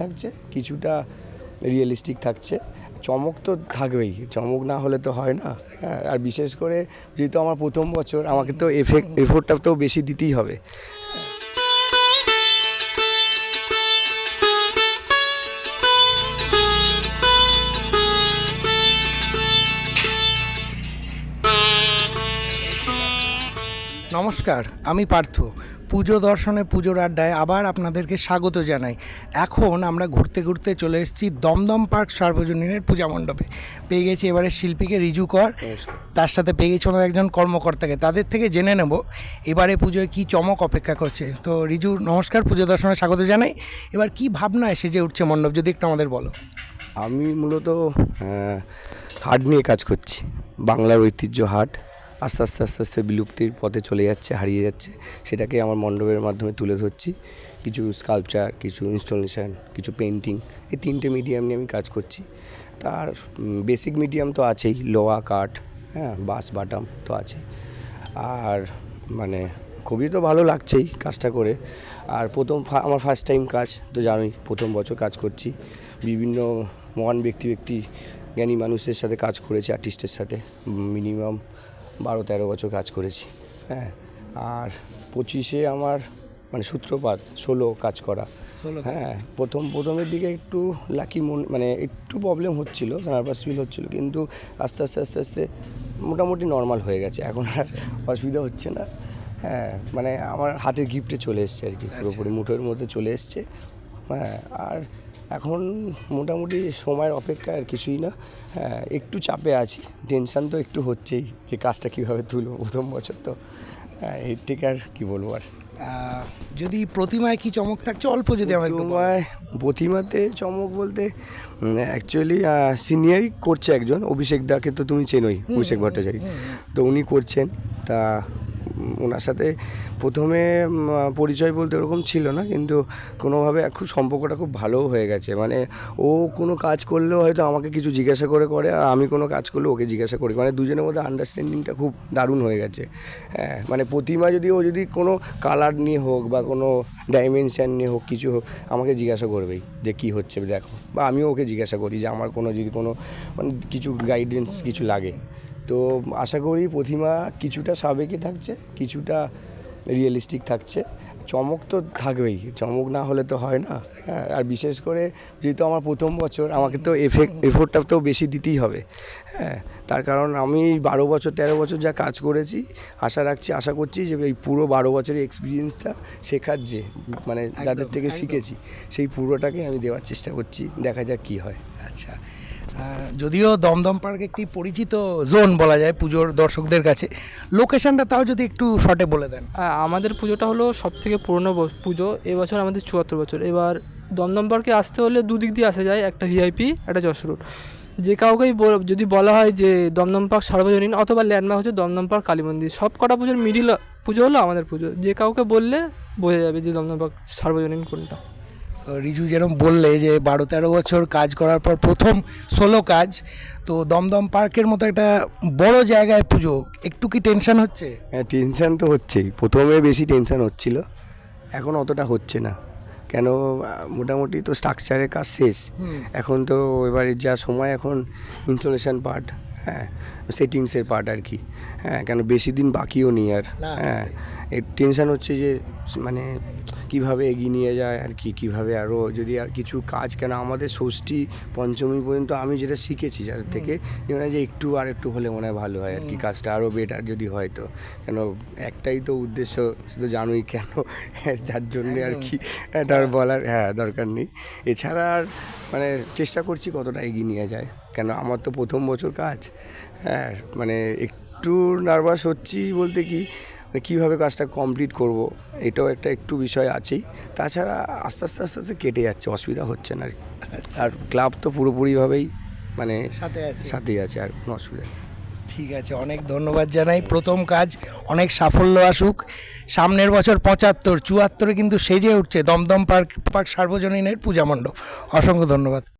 থাকছে, কিছুটা রিয়েলিস্টিক থাকছে। চমক তো থাকবেই, চমক না হলে তো হয় না। হ্যাঁ আর বিশেষ করে যেহেতু আমার প্রথম বছর, আমাকে তো এফেক্ট এফোর্টটা তো বেশি দিতেই হবে। নমস্কার, আমি পার্থ। পুজো দর্শনে পুজোর আড্ডায় আবার আপনাদেরকে স্বাগত জানাই। এখন আমরা ঘুরতে ঘুরতে চলে এসেছি দমদম পার্ক সার্বজনীনের পূজা মণ্ডপে। পেয়ে গেছি এবারে শিল্পীকে রিজু কর। তার সাথে পেয়ে গেছি ওনার একজন কর্মকর্তাকে। তাদের থেকে জেনে নেব এবারে পুজোয় কি চমক অপেক্ষা করছে। তো রিজু নমস্কার পুজো দর্শনে স্বাগত জানাই। এবার কি ভাবনা এসে যে উঠছে মণ্ডপ যদি একটু আমাদের বলো। আমি মূলত হাট নিয়ে কাজ করছি। বাংলার ঐতিহ্য হাট। আস্তে আস্তে আস্তে আস্তে বিলুপ্তির পথে চলে যাচ্ছে, হারিয়ে যাচ্ছে। সেটাকে আমার মণ্ডপের মাধ্যমে তুলে ধরছি। কিছু স্কাল্পচার কিছু ইনস্টলেশন কিছু পেন্টিং এই তিনটে মিডিয়াম নিয়ে আমি কাজ করছি। তার বেসিক মিডিয়াম তো আছেই, লোহা, কাঠ হ্যাঁ বাঁশ, বাটাম তো আছেই আর মানে খুবই তো ভালো লাগছেই কাজটা করে। আর প্রথম আমার ফার্স্ট টাইম কাজ, তো জানোই, প্রথম বছর কাজ করছি। বিভিন্ন মহান ব্যক্তি ব্যক্তি জ্ঞানী মানুষের সাথে কাজ করেছি আর্টিস্টের সাথে। মিনিমাম বারো তেরো বছর কাজ করেছি হ্যাঁ। আর পঁচিশে আমার মানে সূত্রপাত ষোলো কাজ করা। হ্যাঁ প্রথম প্রথমের দিকে একটু লাকি মন মানে একটু প্রবলেম হচ্ছিল নার্ভাস ফিল হচ্ছিল কিন্তু আস্তে আস্তে আস্তে আস্তে মোটামুটি নর্মাল হয়ে গেছে। এখন আর অসুবিধা হচ্ছে না। হ্যাঁ মানে আমার হাতের গিফটে চলে এসছে আর কি পুরোপুরি মুঠোর মধ্যে চলে এসছে। হ্যাঁ আর এখন মোটামুটি সময়ের অপেক্ষা আর কিছুই না হ্যাঁ একটু চাপে আছি টেনশন তো একটু হচ্ছেই যে কাজটা কীভাবে তুলবো প্রথম বছর তো হ্যাঁ এর থেকে আর কী বলব আর যদি প্রতিমায় কি চমক থাকছে অল্প যদি আমার একটু বলো। প্রতিমায় প্রতিমাতে চমক বলতে অ্যাকচুয়ালি সিনিয়রই করছে একজন অভিষেক দাকে তো তুমি চেনোই অভিষেক ভট্টাচার্য। তো উনি করছেন তা ওনার সাথে প্রথমে পরিচয় বলতে ওরকম ছিল না, কিন্তু কোনোভাবে খুব সম্পর্কটা খুব ভালোও হয়ে গেছে। মানে ও কোনো কাজ করলেও হয়তো আমাকে কিছু জিজ্ঞাসা করে করে, আর আমি কোনো কাজ করলে ওকে জিজ্ঞাসা করি। মানে দুজনের মধ্যে আন্ডারস্ট্যান্ডিংটা খুব দারুণ হয়ে গেছে। হ্যাঁ মানে প্রতিমা যদি ও যদি কোনো কালার নিয়ে হোক বা কোনো ডাইমেনশন নিয়ে হোক, কিছু হোক, আমাকে জিজ্ঞাসা করবেই যে কি হচ্ছে, দেখো। বা আমিও ওকে জিজ্ঞাসা করি যে আমার কোনো যদি কোনো মানে কিছু গাইডেন্স কিছু লাগে। তো আশা করি প্রতিমা কিছুটা সাবেকি থাকছে, কিছুটা রিয়েলিস্টিক থাকছে। চমক তো থাকবেই, চমক না হলে তো হয় না। হ্যাঁ আর বিশেষ করে যেহেতু আমার প্রথম বছর, আমাকে তো এফেক্ট এফোর্টটা তো বেশি দিতেই হবে। হ্যাঁ তার কারণ আমি বারো বছর তেরো বছর যা কাজ করেছি আশা রাখছি আশা করছি যে এই পুরো বারো বছরের এক্সপিরিয়েন্সটা শেখার যে মানে যাদের থেকে শিখেছি সেই পুরোটাকে আমি দেওয়ার চেষ্টা করছি দেখা যাক কি হয়। আচ্ছা। আহ, যদিও দমদম পার্ক একটি পরিচিত জোন বলা যায় পুজোর দর্শকদের কাছে লোকেশনটা তাও যদি একটু শর্টে বলে দেন। হ্যাঁ আমাদের পুজোটা হলো সব থেকে পুরনো ব- পুজো এবছর আমাদের চুয়াত্তর বছর। এবার দমদম পার্কে আসতে হলে দুদিক দিয়ে আসা যায় একটা ভিআইপি একটা যশোর রোড যে কাউকেই বল- যদি বলা হয় যে দমদম পার্ক সার্বজনীন অথবা ল্যান্ডমার্ক হচ্ছে দমদম পার্ক কালী মন্দির সব কটা পুজোর মিডিল পুজো হলো আমাদের পুজো। যে কাউকে বললে বোঝা যাবে যে দমদম পার্ক সার্বজনীন কোনটা। তো রিজু যেরকম বললে যে বারো তেরো বছর কাজ করার পর প্রথম সোলো কাজ তো দমদম পার্কের মতো একটা বড় জায়গায় পুজো একটু কি টেনশন হচ্ছে? হ্যাঁ টেনশন তো হচ্ছেই। প্রথমে বেশি টেনশন হচ্ছিল এখন অতটা হচ্ছে না। কেন মোটামুটি তো স্ট্রাকচারের কাজ শেষ। এখন তো এবারে যা সময় এখন ইনস্টলেশন পার্ট হ্যাঁ সেটিংসের পার্ট আর কি। হ্যাঁ কেন বেশি দিন বাকিও নেই আর। হ্যাঁ টেনশন হচ্ছে যে মানে কীভাবে এগিয়ে নিয়ে যায় আর কি কীভাবে আরও যদি আর কিছু কাজ কেন আমাদের ষষ্ঠী পঞ্চমী পর্যন্ত আমি যেটা শিখেছি যাদের থেকে যে মনে হয় যে একটু আর একটু হলে মনে হয় ভালো হয় আর কি কাজটা আরও বেটার যদি হয় তো। কেন একটাই তো উদ্দেশ্য শুধু জানোই কেন যার জন্য আর কি এটা আর বলার হ্যাঁ দরকার নেই। এছাড়া আর মানে চেষ্টা করছি কতটা এগিয়ে নিয়ে যায় কেন আমার তো প্রথম বছর কাজ হ্যাঁ মানে একটু নার্ভাস হচ্ছি বলতে কি কীভাবে কাজটা কমপ্লিট করব এটাও একটা একটু বিষয় আছেই। তাছাড়া আস্তে আস্তে আস্তে আস্তে কেটে যাচ্ছে অসুবিধা হচ্ছে না আর কি। আর ক্লাব তো পুরোপুরিভাবেই মানে সাথে আছে। সাথেই আছে আর কোনো অসুবিধা নেই। ঠিক আছে অনেক ধন্যবাদ জানাই। প্রথম কাজ অনেক সাফল্য আসুক। সামনের বছর পঁচাত্তর চুয়াত্তরে কিন্তু সেজে উঠছে দমদম পার্ক পার্ক সার্বজনীনের পূজা মণ্ডপ। অসংখ্য ধন্যবাদ।